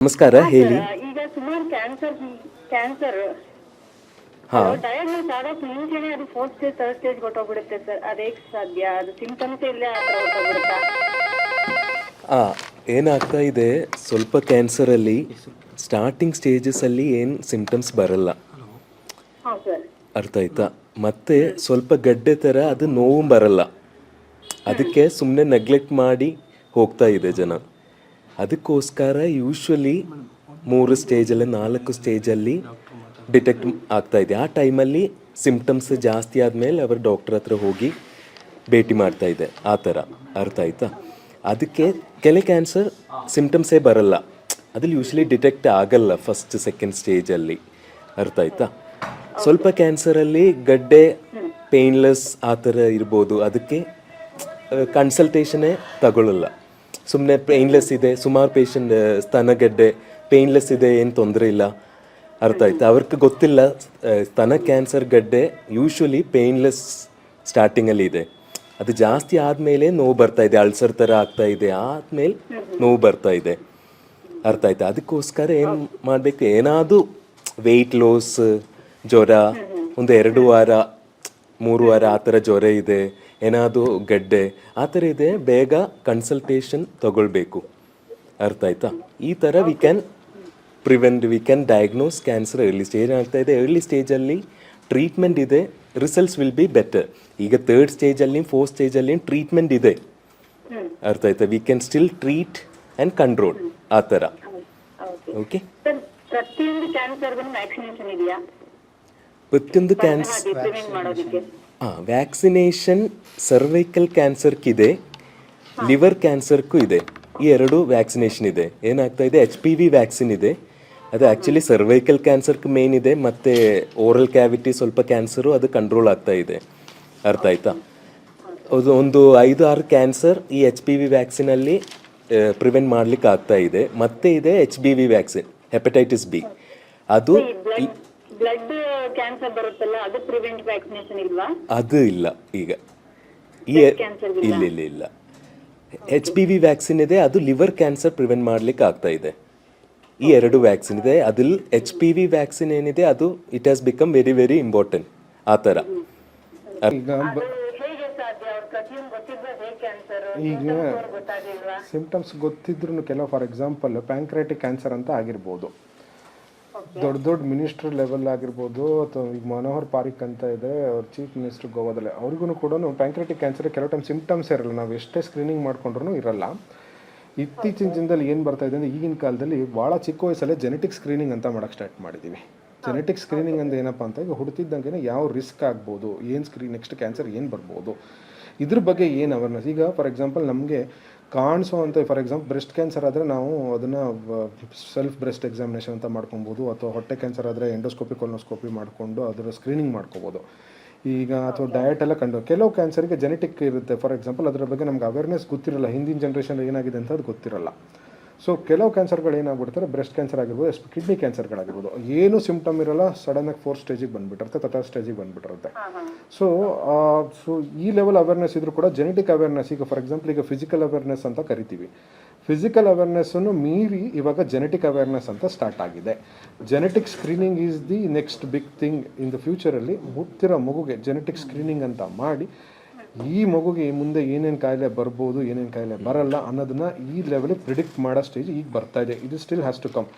ನಮಸ್ಕಾರ ಹೇಳಿ. ಈಗ ಸುಮಾರು ಕ್ಯಾನ್ಸರ್ ಕ್ಯಾನ್ಸರ್ ಹಾ. ಡಯಾಗ್ನೋಸ್ ಆಗೋಕ್ ಮುಂಚೆನೆ ಅದು ಫೋರ್ತ್ ಸ್ಟೇಜ್ ಥರ್ಡ್ ಸ್ಟೇಜ್ ಹೊಟ್ಟೋಗ್ಬಿಡುತ್ತೆ ಸರ್. ಅದೇಕ್ ಸಾಧ್ಯ? ಅದು ಸಿಂಪ್ಟಮ್ಸ್ ಇಲ್ಲೇ ಆ ಥರ ಹೊಟ್ಟೋಗ್ಬಿಡುತ್ತಾ ಆ, ಏನಾಗ್ತಾ ಇದೆ ಸ್ವಲ್ಪ ಕ್ಯಾನ್ಸರಲ್ಲಿ ಸ್ಟಾರ್ಟಿಂಗ್ ಸ್ಟೇಜಸಲ್ಲಿ ಏನು ಸಿಂಪ್ಟಮ್ಸ್ ಬರಲ್ಲ. ಹಾಂ ಸರ್. ಅರ್ಥ ಆಯ್ತಾ? ಮತ್ತೆ ಸ್ವಲ್ಪ ಗಡ್ಡೆ ಥರ ಅದು ನೋವು ಬರಲ್ಲ. ಅದಕ್ಕೆ ಸುಮ್ಮನೆ ನೆಗ್ಲೆಕ್ಟ್ ಮಾಡಿ ಹೋಗ್ತಾ ಇದೆ ಜನ. ಅದಕ್ಕೋಸ್ಕರ ಯೂಶ್ವಲಿ ಮೂರು ಸ್ಟೇಜಲ್ಲಿ ನಾಲ್ಕು ಸ್ಟೇಜಲ್ಲಿ ಡಿಟೆಕ್ಟ್ ಆಗ್ತಾ ಇದೆ. ಆ ಟೈಮಲ್ಲಿ ಸಿಂಪ್ಟಮ್ಸ್ ಜಾಸ್ತಿ ಆದಮೇಲೆ ಅವರು ಡಾಕ್ಟರ್ ಹತ್ರ ಹೋಗಿ ಭೇಟಿ ಮಾಡ್ತಾ ಇದೆ. ಆ ಥರ ಅರ್ಥ ಆಯ್ತಾ? ಅದಕ್ಕೆ ಕೆಲೆ ಕ್ಯಾನ್ಸರ್ ಸಿಂಪ್ಟಮ್ಸೇ ಬರಲ್ಲ. ಅದ್ರಲ್ಲಿ ಯೂಶ್ವಲಿ ಡಿಟೆಕ್ಟ್ ಆಗಲ್ಲ ಫಸ್ಟ್ ಸೆಕೆಂಡ್ ಸ್ಟೇಜಲ್ಲಿ ಅರ್ಥ ಆಯ್ತಾ? ಸ್ವಲ್ಪ ಕ್ಯಾನ್ಸರಲ್ಲಿ ಗಡ್ಡೆ ಪೇನ್ಲೆಸ್ ಆ ಥರ ಇರ್ಬೋದು. ಅದಕ್ಕೆ ಕನ್ಸಲ್ಟೇಷನೇ ತಗೊಳ್ಳಲ್ಲ ಸುಮ್ಮನೆ ಪೇನ್ಲೆಸ್ ಇದೆ. ಸುಮಾರು ಪೇಷಂಟ್ ಸ್ತನಗಡ್ಡೆ. ಪೇನ್ಲೆಸ್ ಇದೆ, ಏನು ತೊಂದರೆ ಇಲ್ಲ. ಅರ್ಥ ಆಯ್ತು. ಅವ್ರಿಗೆ ಗೊತ್ತಿಲ್ಲ ಸ್ತನ ಕ್ಯಾನ್ಸರ್ ಗಡ್ಡೆ ಯೂಶ್ವಲಿ ಪೇನ್ಲೆಸ್ ಸ್ಟಾರ್ಟಿಂಗಲ್ಲಿ ಇದೆ. ಅದು ಜಾಸ್ತಿ ಆದಮೇಲೆ ನೋವು ಬರ್ತಾ ಇದೆ. ಅಲ್ಸರ್ ಥರ ಆಗ್ತಾ ಇದೆ. ಆದಮೇಲೆ ನೋವು ಬರ್ತಾ ಇದೆ. ಅರ್ಥ ಆಯ್ತು? ಅದಕ್ಕೋಸ್ಕರ ಏನು ಮಾಡಬೇಕು? ಏನಾದರೂ ವೆಯ್ಟ್ ಲಾಸ್ ಜ್ವರ, ಒಂದು ಎರಡು ವಾರ ಮೂರು ವಾರ ಆ ಥರ ಜ್ವರ ಇದೆ ಏನಾದರೂ ಗಡ್ಡೆ ಆ ಥರ ಇದೆ ಬೇಗ ಕನ್ಸಲ್ಟೇಷನ್ ತಗೊಳ್ಬೇಕು. ಅರ್ಥ ಆಯ್ತಾ? ಈ ಥರ we can prevent we can diagnose cancer early stage ಆಗ್ತಾ ಇದೆ? ಎರ್ಲಿ ಸ್ಟೇಜಲ್ಲಿ ಟ್ರೀಟ್ಮೆಂಟ್ ಇದೆ ರಿಸಲ್ಟ್ಸ್ ವಿಲ್ ಬಿ ಬೆಟರ್ ಈಗ ತರ್ಡ್ ಸ್ಟೇಜಲ್ಲಿ ಫೋರ್ತ್ ಸ್ಟೇಜಲ್ಲಿ ಟ್ರೀಟ್ಮೆಂಟ್ ಇದೆ. ಅರ್ಥ ಆಯ್ತಾ? We can still treat and control ಆ ಥರ. ಓಕೆ ಪ್ರತಿಯೊಂದು ಕ್ಯಾನ್ಸರ್ಗೂ ವ್ಯಾಕ್ಸಿನೇಷನ್ ಇದೆಯಾ? ಪ್ರತಿಯೊಂದು ಕ್ಯಾನ್ಸರ್ ಹಾಂ ವ್ಯಾಕ್ಸಿನೇಷನ್ ಸರ್ವೈಕಲ್ ಕ್ಯಾನ್ಸರ್ಗಿದೆ ಲಿವರ್ ಕ್ಯಾನ್ಸರ್ಗೂ ಇದೆ. ಈ ಎರಡು ವ್ಯಾಕ್ಸಿನೇಷನ್ ಇದೆ. ಏನಾಗ್ತಾ ಇದೆ? ಎಚ್ ಪಿ ವಿ ವ್ಯಾಕ್ಸಿನ್ ಇದೆ. ಅದು ಆ್ಯಕ್ಚುಲಿ ಸರ್ವೈಕಲ್ ಕ್ಯಾನ್ಸರ್ಗೆ ಮೇನ್ ಇದೆ ಮತ್ತು ಓರಲ್ ಕ್ಯಾವಿಟಿ ಸ್ವಲ್ಪ ಕ್ಯಾನ್ಸರು ಅದು ಕಂಟ್ರೋಲ್ ಆಗ್ತಾ ಇದೆ. ಅರ್ಥ ಆಯ್ತಾ? ಅದು ಒಂದು ಐದು ಆರು ಕ್ಯಾನ್ಸರ್ ಈ ಎಚ್ ಪಿ ವಿ ವ್ಯಾಕ್ಸಿನಲ್ಲಿ ಪ್ರಿವೆಂಟ್ ಮಾಡ್ಲಿಕ್ಕೆ ಆಗ್ತಾ ಇದೆ. ಮತ್ತೆ ಇದೆ H B V vaccine hepatitis B ಅದು ಬ್ಲಡ್ ಕ್ಯಾನ್ಸರ್ ಬರುತ್ತಲ್ಲ ಅದು ಪ್ರಿವೆಂಟ್ ವ್ಯಾಕ್ಸಿನೇಷನ್ ಇಲ್ವಾ? ಅದು ಇಲ್ಲ ಈಗ. ಈ ಕ್ಯಾನ್ಸರ್ ಇಲ್ಲ? ಇಲ್ಲ ಇಲ್ಲ ಎಚ್ ಪಿ ವಿ ವ್ಯಾಕ್ಸಿನ್ ಇದೆ ಅದು ಲಿವರ್ ಕ್ಯಾನ್ಸರ್ ಪ್ರಿವೆಂಟ್ ಮಾಡ್ಲಿಕ್ಕೆ ಆಗ್ತಾ ಇದೆ. ಈ ಎರಡು ವ್ಯಾಕ್ಸಿನ್ ಇದೆ ಅದ್ರಲ್ಲಿ ಎಚ್ ಪಿ ವಿ ವ್ಯಾಕ್ಸಿನ್ ಏನಿದೆ ಅದು it has become very very important ಆ ಥರ. ಈಗ ಸಿಂಪ್ಟಮ್ಸ್ ಗೊತ್ತಿದ್ರು ಕೆಲವು ಫಾರ್ ಎಕ್ಸಾಂಪಲ್ ಪ್ಯಾಂಕ್ರೈಟಿಕ್ ಕ್ಯಾನ್ಸರ್ ಅಂತ ಆಗಿರ್ಬೋದು. ದೊಡ್ಡ ದೊಡ್ಡ ಮಿನಿಸ್ಟರ್ ಲೆವೆಲ್ ಆಗಿರ್ಬೋದು ಅಥವಾ ಈಗ ಮನೋಹರ್ ಪಾರಿಕ್ ಅಂತ ಇದೆ, ಅವ್ರ ಚೀಫ್ ಮಿನಿಸ್ಟರ್ ಗೋವಾದಲ್ಲಿ. ಅವ್ರಿಗೂ ಕೂಡ ಪ್ಯಾಂಕ್ರೆಟಿಕ್ ಕ್ಯಾನ್ಸರ್ ಕೆಲವು ಟೈಮ್ ಸಿಂಪ್ಟಮ್ಸ್ ಇರಲ್ಲ. ನಾವು ಎಷ್ಟೇ ಸ್ಕ್ರೀನಿಂಗ್ ಮಾಡ್ಕೊಂಡ್ರೂ ಇರಲ್ಲ. ಇತ್ತೀಚಿನ ದಿನದಲ್ಲಿ ಏನು ಬರ್ತಾ ಇದೆ ಅಂದರೆ, ಈಗಿನ ಕಾಲದಲ್ಲಿ ಭಾಳ ಚಿಕ್ಕ ವಯಸ್ಸಲ್ಲೇ ಜೆನೆಟಿಕ್ ಸ್ಕ್ರೀನಿಂಗ್ ಅಂತ ಮಾಡೋಕ್ಕೆ ಸ್ಟಾರ್ಟ್ ಮಾಡಿದ್ದೀವಿ ಜೆನೆಟಿಕ್ ಸ್ಕ್ರೀನಿಂಗ್ ಅಂದ್ರೆ ಏನಪ್ಪ ಅಂತ ಈಗ ಹುಡ್ತಿದ್ದಂಗೆ ಯಾವ ರಿಸ್ಕ್ ಆಗ್ಬೋದು, ಏನು ಸ್ಕ್ರೀನ್ ನೆಕ್ಸ್ಟ್ ಕ್ಯಾನ್ಸರ್ ಏನು ಬರ್ಬೋದು. ಇದ್ರ ಬಗ್ಗೆ ಏನು ಅವೇರ್ನೆಸ್ ಈಗ ಫಾರ್ ಎಕ್ಸಾಂಪಲ್ ನಮಗೆ ಕಾಣಿಸೋ ಅಂತ ಫಾರ್ ಎಕ್ಸಾಂಪಲ್ ಬ್ರೆಸ್ಟ್ ಕ್ಯಾನ್ಸರ್ ಆದರೆ ನಾವು ಅದನ್ನು ಸೆಲ್ಫ್ ಬ್ರೆಸ್ಟ್ ಎಕ್ಸಾಮಿನೇಷನ್ ಅಂತ ಮಾಡ್ಕೊಬೋದು ಅಥವಾ ಹೊಟ್ಟೆ ಕ್ಯಾನ್ಸರ್ ಆದರೆ ಎಂಡೋಸ್ಕೋಪಿ ಕೊಲೋಸ್ಕೋಪಿ ಮಾಡಿಕೊಂಡು ಅದರ ಸ್ಕ್ರೀನಿಂಗ್ ಮಾಡ್ಕೋಬೋದು. ಈಗ ಅಥವಾ ಡಯಟ್ ಎಲ್ಲ ಕಂಡು ಕೆಲವು ಕ್ಯಾನ್ಸರ್ಗೆ ಜೆನೆಟಿಕ್ ಇರುತ್ತೆ. ಫಾರ್ ಎಕ್ಸಾಂಪಲ್ ಅದರ ಬಗ್ಗೆ ನಮ್ಗೆ ಅವೇರ್ನೆಸ್ ಗೊತ್ತಿರಲ್ಲ. ಹಿಂದಿನ ಜನ್ರೇಷನ್ ಏನಾಗಿದೆ ಅಂತ ಅದು ಗೊತ್ತಿರಲ್ಲ. ಸೊ ಕೆಲವು ಕ್ಯಾನ್ಸರ್ಗಳು ಏನಾಗ್ಬಿಡ್ತಾರೆ? ಬ್ರೆಸ್ಟ್ ಕ್ಯಾನ್ಸರ್ ಆಗಿರ್ಬೋದು ಎಸ್ ಕಿಡ್ನಿ ಕ್ಯಾನ್ಸರ್ಗಳಾಗಿರ್ಬೋದು ಏನು ಸಿಂಪ್ಟಮ್ ಇರಲ್ಲ ಆಗಿ ಫೋರ್ ಸ್ಟೇಜಿಗೆ ಬಂದ್ಬಿಟ್ಟಿರುತ್ತೆ ತಟಾ ಸ್ಟೇಜಿಗೆ ಬಂದ್ಬಿಟ್ಟಿರುತ್ತೆ. ಸೊ ಸೊ ಈ ಲೆವೆಲ್ ಅವೇರ್ನೆಸ್ ಇದ್ರೂ ಕೂಡ ಜೆನೆಟಿಕ್ ಅವೇರ್ನೆಸ್ ಈಗ ಫಾರ್ ಎಕ್ಸಾಂಪಲ್ ಈಗ ಫಿಸಿಕಲ್ ಅವೇರ್ನೆಸ್ ಅಂತ ಕರಿತೀವಿ. ಫಿಸಿಕಲ್ ಅವೇರ್ನೆಸ್ಸನ್ನು ಮೀರಿ ಇವಾಗ ಜೆನೆಟಿಕ್ ಅವೇರ್ನೆಸ್ ಅಂತ ಸ್ಟಾರ್ಟ್ ಆಗಿದೆ. Genetic screening is the next big thing in the ಫ್ಯೂಚರಲ್ಲಿ ಹುಟ್ಟಿರೋ ಮಗುಗೆ ಜೆನೆಟಿಕ್ ಸ್ಕ್ರೀನಿಂಗ್ ಅಂತ ಮಾಡಿ ಈ ಮಗುಗೆ ಮುಂದೆ ಏನೇನು ಕಾಯಿಲೆ ಬರ್ಬೋದು, ಏನೇನು ಕಾಯಿಲೆ ಬರಲ್ಲ ಅನ್ನೋದನ್ನ ಈ ಲೆವೆಲ್ ಪ್ರಿಡಿಕ್ಟ್ ಮಾಡೋ ಸ್ಟೇಜ್ ಈಗ ಬರ್ತಾ ಇದೆ. ಇದು ಸ್ಟಿಲ್ ಹ್ಯಾಸ್ ಟು ಕಮ್